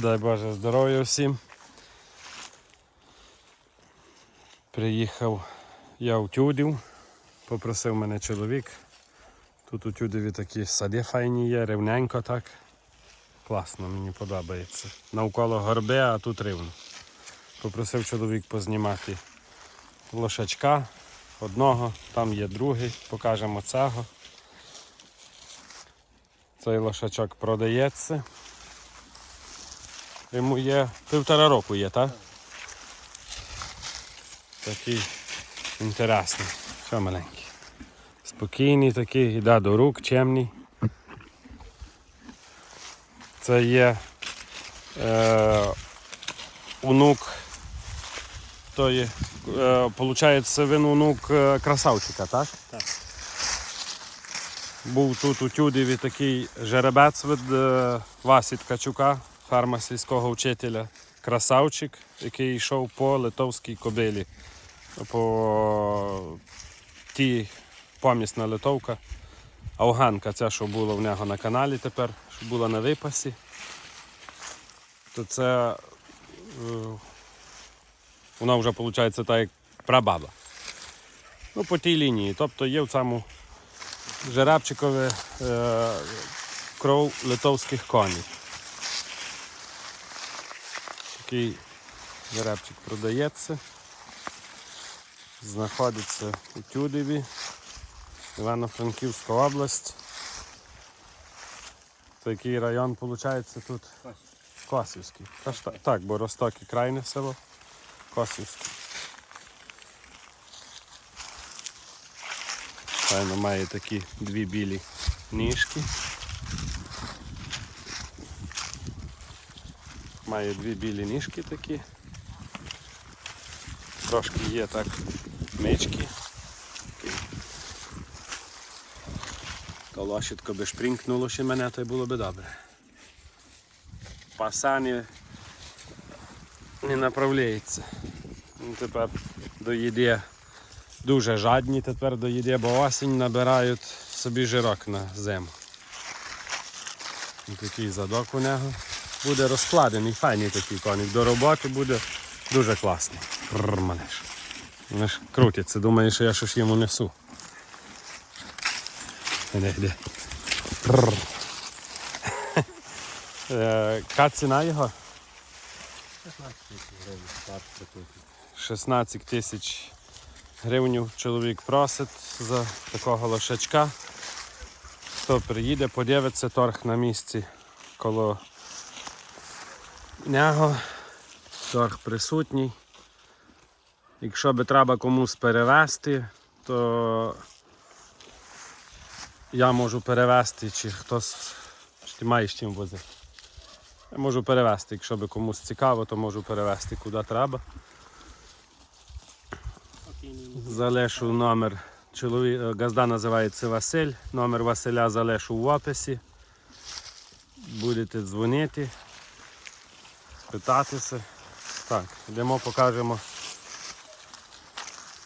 Дай Боже здоров'я всім. Приїхав я у Тюдів, попросив мене чоловік. Тут у Тюдеві такі сади файні є, рівненько так. Класно, мені подобається. Навколо горби, а тут рівно. Попросив чоловік познімати лошачка одного, там є другий, покажемо цього. Цей лошачок продається. Йому є півтора року є, так? Такий інтересний. Що маленький. Спокійний такий, йде до рук, чемний. Це є е, онук тої, е, получається, він онук е, красавчика, так? Так. Був тут у Тюдеві такий жеребець від е, Васі Ткачука, ферма сільського вчителя. Красавчик, який йшов по литовській кобилі. По тій помісна литовка. Ауганка, ця, що була в нього на каналі тепер, що була на випасі. То це е, вона вже виходить так як прабаба. Ну, по тій лінії. Тобто є в цьому жеребчикове е, кров литовських коней. Такий жеребчик продається. Знаходиться у Тюдеві, Івано-Франківська область. Це який район виходить тут? Косівський. Та Так, бо Росток і крайне село. Косівський. Файно має такі дві білі ніжки. Має дві білі ніжки такі. Трошки є так мички. То лошадко би шпрінкнуло ще мене, то й було би добре. Пасані не направляється. Ну, Тепер до їди дуже жадні тепер до їди, бо осінь набирають собі жирок на зиму. Такий задок у нього. Буде розкладений, файний такий коник. До роботи буде дуже класний. Вони ж крутяться, думає, що я щось йому несу. Іде, йде. Прррр. Е, Яка ціна його? 16 тисяч гривень 16 тисяч гривень чоловік просить за такого лошачка. Хто приїде, подивиться торг на місці коло нього. Торг присутній. Якщо би треба комусь перевезти, то я можу перевезти, чи хтось чи ти маєш чим возити. Я можу перевезти, якщо би комусь цікаво, то можу перевезти куди треба. Залишу номер. Чоловік, газда називається Василь. Номер Василя залишу в описі. Будете дзвонити, питатися. Так, йдемо, покажемо.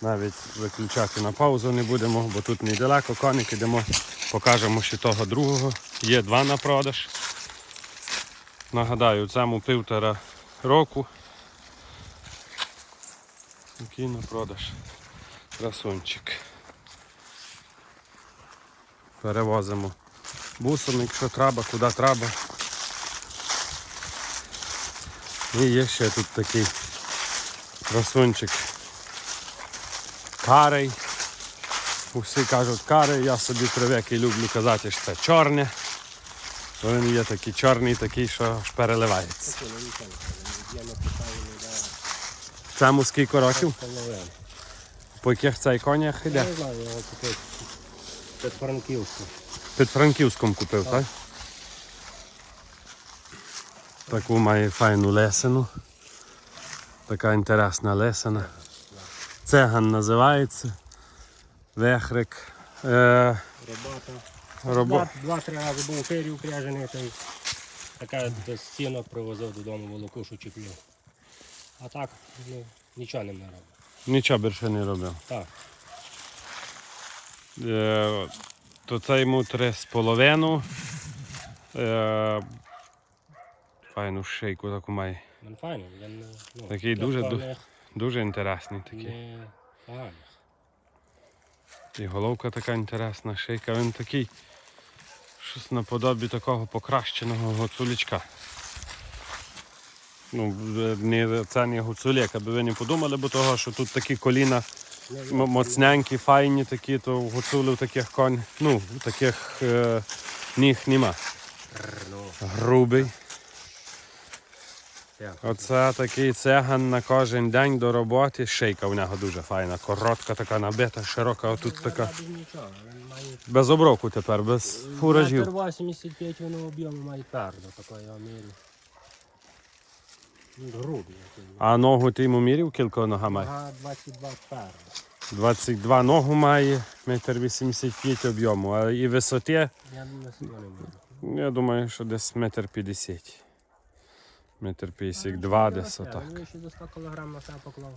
Навіть виключати на паузу не будемо, бо тут недалеко коник, йдемо, покажемо ще того другого. Є два на продаж. Нагадаю, цьому півтора року. Який на продаж. Красунчик. Перевозимо бусом, якщо треба, куди треба. І є ще тут такий красунчик. Карий. Усі кажуть карий, я собі привик і люблю казати, що це чорне. Він є такий чорний, такий, що аж переливається. Я Цьому скільки років? По яких цей конях Я йде? не знаю, я його купив під Франківську. Під Франківськом купив, так? Таку має файну лесину. Така інтересна лесина. Цеган називається. Вехрик. Е. Два- Два-три рази був у фері упряжений, то така до стінок привозив додому волокушу чіплю. А так, ну, нічого не робив. Нічого більше не робив. Так, Е, то це йому три з половину. Е, Файну шийку таку має. Він файний, він ну, Такий дуже ду- Дуже інтересний такий. не поганих. І головка така інтересна, шийка. Він такий. Щось наподобі такого покращеного гуцулячка. Ну, не, це не гуцуляк, аби ви не подумали, бо того, що тут такі коліна моцненькі, файні такі, то в гуцулів таких конь, ну, таких е, ніг нема. Грубий. Оце такий цеган на кожен день до роботи. Шийка в нього дуже файна, коротка, така набита, широка, отут така. Без оброку тепер, без фуражів. Метр 85 воно об'єму має твердо, такої. Ну, Грубий. А ногу ти йому мірів, кілька нога має? Ага, 22 твердо. 22 ногу має, метр 85 об'єму, а і висоти, буду. я думаю, що десь метр 50. Метр 52 десь отак. Ну, ще до 100 кг на себе поклав.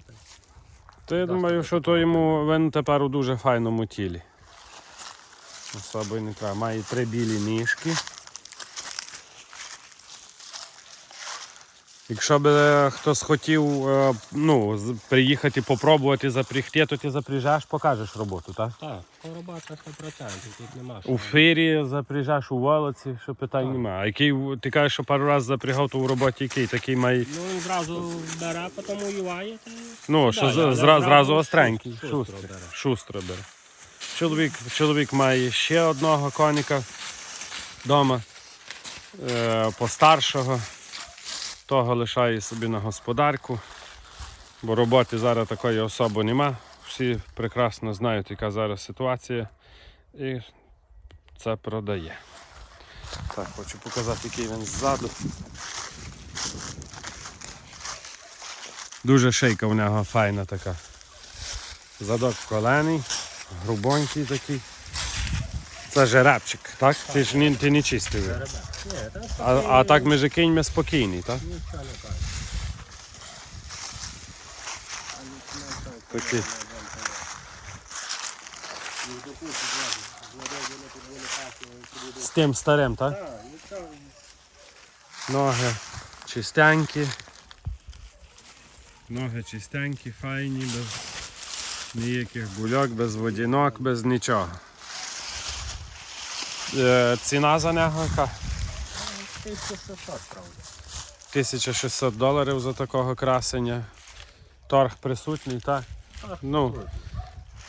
То я думаю, що то йому він тепер у дуже файному тілі. Особи не треба. Має три білі ніжки. Якщо б е, хтось хотів е, ну, приїхати попробувати запрягти, то ти запряжеш, покажеш роботу, так? Так, робота 100%, тут нема. У фирі запряжеш у волоці, що питань немає. А який ти кажеш, що пару разів запрягав, то у роботі який? Такий має. Ну, він зразу бере, потім уюває. Та... Ну, що зра- зразу остренький. шустро Шустрий. бере. Шустро бере. Чоловік, чоловік має ще одного коніка вдома, е, постаршого. Того лишає собі на господарку, бо роботи зараз такої особи нема. Всі прекрасно знають, яка зараз ситуація. І це продає. Так, хочу показати, який він ззаду. Дуже шийка в нього файна така. Задок колений, грубонький такий. Це жеребчик, так? Ти ж не, ти не чистив. його. Жеребець. Ні, та А, а так між кіньми спокійний, так? Нічого не каже. Такий. З тим старим, так? Ноги чистенькі. Ноги чистенькі, файні, без ніяких гульок, без водінок, без нічого. Е, ціна за нього яка? 1600, правда. 1600 доларів за такого красення. Торг присутній, так? Так, Ну, так.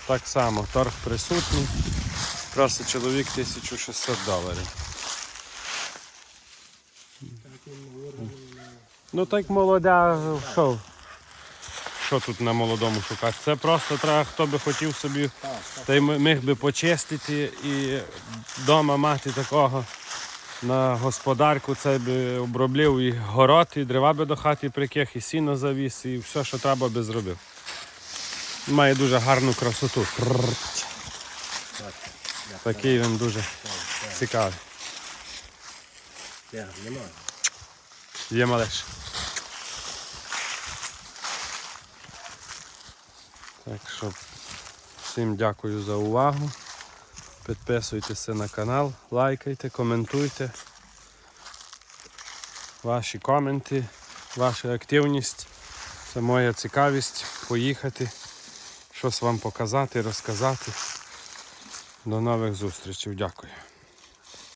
так само, торг присутній. Просить чоловік 1600 доларів. Ну так молода, що? Що тут на молодому шукати? Це просто треба, хто би хотів собі, та й міг би почистити і вдома мати такого на господарку, це би оброблив і город, і дерева би до хати приких, і сіно завіс, і все, що треба би зробив. Має дуже гарну красоту. Такий він дуже цікавий. Є малеш. Так що всім дякую за увагу. Підписуйтеся на канал, лайкайте, коментуйте. Ваші коменти, ваша активність. Це моя цікавість поїхати, щось вам показати, розказати. До нових зустрічей. Дякую.